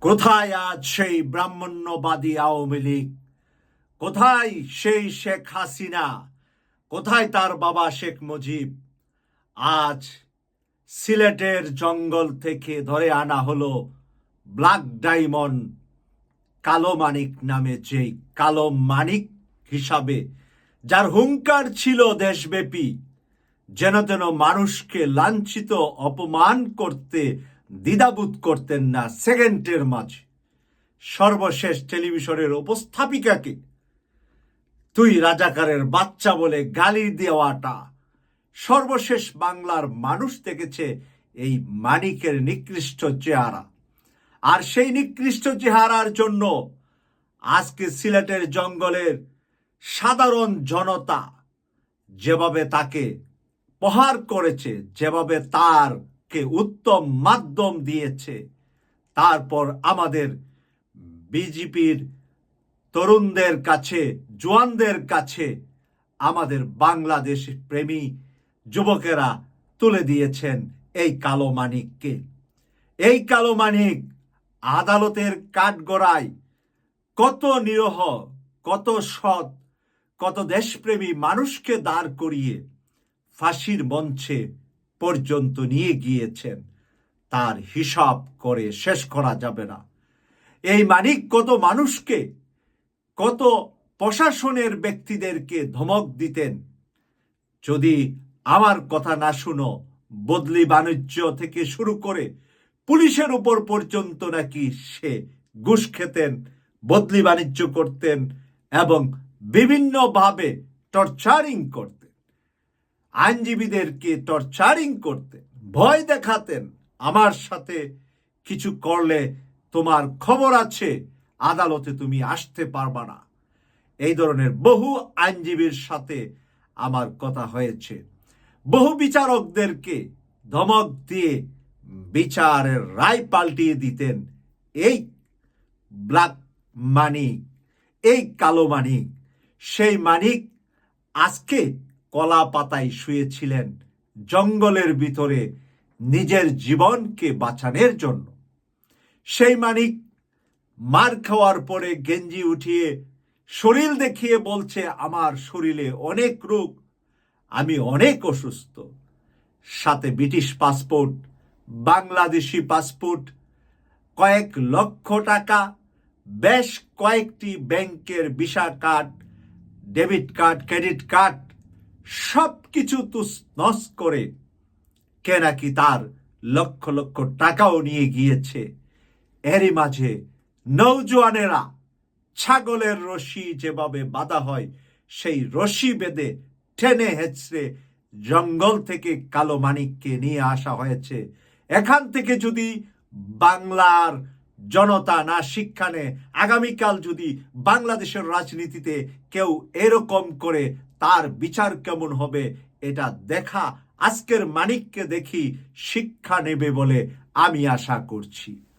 কোথায় আজ সেই ব্রাহ্মণ্যবাদী আওয়ামী লীগ? কোথায় সেই শেখ হাসিনা? কোথায় তার বাবা শেখ মুজিব? আজ সিলেটের জঙ্গল থেকে ধরে আনা হলো ব্ল্যাক ডায়মন্ড। কালো মানিক নামে যেই কালো মানিক হিসাবে, যার হুঙ্কার ছিল দেশব্যাপী, যেন তেন মানুষকে লাঞ্ছিত, অপমান করতে দ্বিধাবোধ করতেন না সেকেন্ডের মাঝে। সর্বশেষ টেলিভিশনের উপস্থাপিকাকে তুই রাজাকারের বাচ্চা বলে গালি দেওয়াটা সর্বশেষ বাংলার মানুষ দেখেছে এই মানিকের নিকৃষ্ট চেহারা। আর সেই নিকৃষ্ট চেহারার জন্য আজকে সিলেটের জঙ্গলের সাধারণ জনতা যেভাবে তাকে প্রহার করেছে, যেভাবে তারকে উত্তম মাধ্যম দিয়েছে। তারপর আমাদের বিজেপির তরুণদের কাছে, জোয়ানদের কাছে আমাদের বাংলাদেশ প্রেমী যুবকেরা তুলে দিয়েছেন এই কালো মানিককে। এই কালো মানিক আদালতের কাঠগড়ায় কত নিরহ, কত সৎ, কত দেশপ্রেমী মানুষকে দাঁড় করিয়ে ফাঁসির মঞ্চে পর্যন্ত নিয়ে গিয়েছেন। তার হিসাব করে শেষ করা যাবে না। এই মানিক কত মানুষকে, কত প্রশাসনের ব্যক্তিদেরকে ধমক দিতেন। যদি আমার কথা না শুনো, বদলি বাণিজ্য থেকে শুরু করে পুলিশের উপর পর্যন্ত নাকি সে ঘুষ খেতেন, বদলি বাণিজ্য করতেন এবং বিভিন্নভাবে টর্চারিং করতেন। আইনজীবীদেরকে টর্চারিং করতেন, ভয় দেখাতেন, আমার সাথে কিছু করলে তোমার খবর আছে, আদালতে তুমি আসতে পারবা না। এই ধরনের বহু আইনজীবীর সাথে আমার কথা হয়েছে। বহু বিচারকদেরকে ধমক দিয়ে বিচারের রায় পাল্টিয়ে দিতেন, এই ব্ল্যাক মানিক, এই কালো মানিক, সেই মানিক আজকে কলা পাতায় শুয়েছিলেন জঙ্গলের ভিতরে নিজের জীবনকে বাঁচানোর জন্য। সেই মানিক মার খাওয়ার পরে গেঞ্জি উঠিয়ে শরীর দেখিয়ে বলছে, আমার শরীরে অনেক রোগ, আমি অনেক অসুস্থ। সাথে ব্রিটিশ পাসপোর্ট, বাংলাদেশি পাসপোর্ট, কয়েক লক্ষ টাকা, বেশ কয়েকটি ব্যাংকের Visa card, debit card, credit card সব কিছু তুস নস করে কে নাকি তার লক্ষ লক্ষ টাকাও নিয়ে গিয়েছে। এরই মাঝে নৌজোয়ানেরা ছাগলের রশি যেভাবে বাঁধা হয়, সেই রশি বেঁধে টেনে হেঁচড়ে জঙ্গল থেকে কালো মানিককে নিয়ে আসা হয়েছে। এখান থেকে যদি বাংলার জনতা না শিক্ষা নেয় আগামীকাল যদি বাংলাদেশের রাজনীতিতে কেউ এরকম করে তার বিচার কেমন হবে, এটা দেখা, আজকের মানিককে দেখি শিক্ষা নেবে বলে আমি আশা করছি।